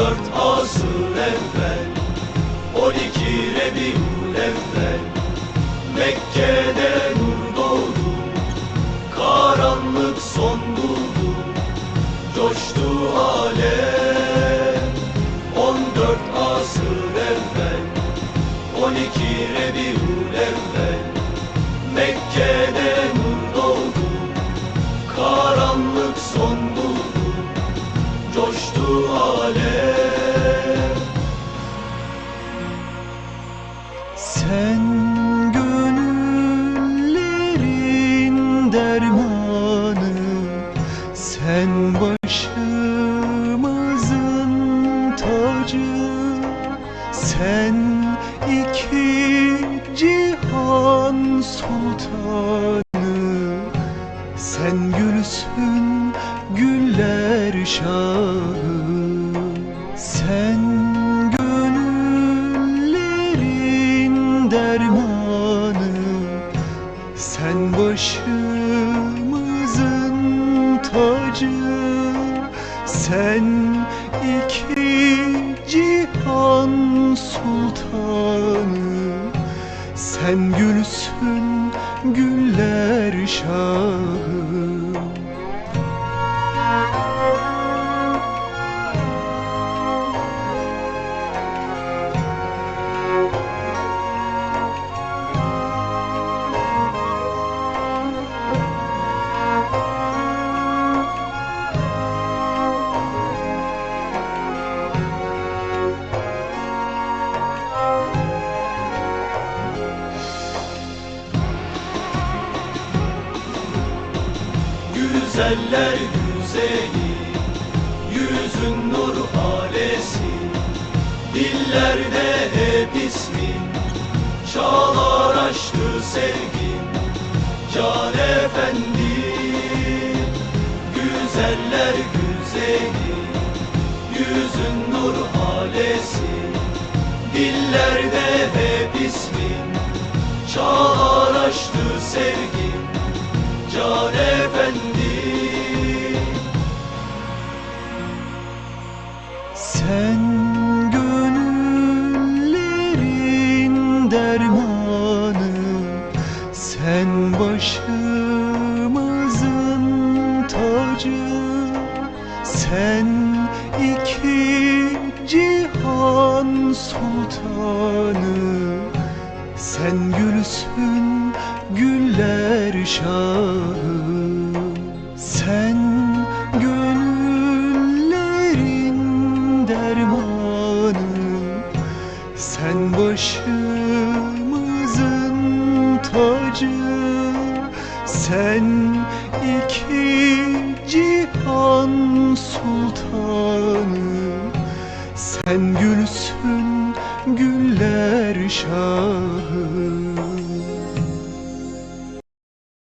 dört asır evvel On iki Rebiul evvel. Mekke'de nur doğdu Karanlık son buldu Coştu alem. On dört asır evvel On iki Rebiul evvel. Mekke'de Coştu alem. Sen gönüllerin dermanı Sen başımızın tacı Sen iki cihan sultanı Sen gülsün güller şahı. Sen gönüllerin dermanı. Sen başımızın tacı. Sen iki cihan sultanı Sen gülsün güller şahı Güzeller güzeli Yüzün nur halesi Dillerde hep ismin Çağlar aşkı sevgin Can efendi Güzeller güzeli Yüzün nur halesi Dillerde hep ismin Çağlar aşkı sevgin Can efendi Sen gönüllerin dermanı Sen başımızın tacı Sen iki cihan sultanı Sen gülsün güller şahı Sen başımızın tacı Sen iki cihan sultanı. Sen gülsün güller şahı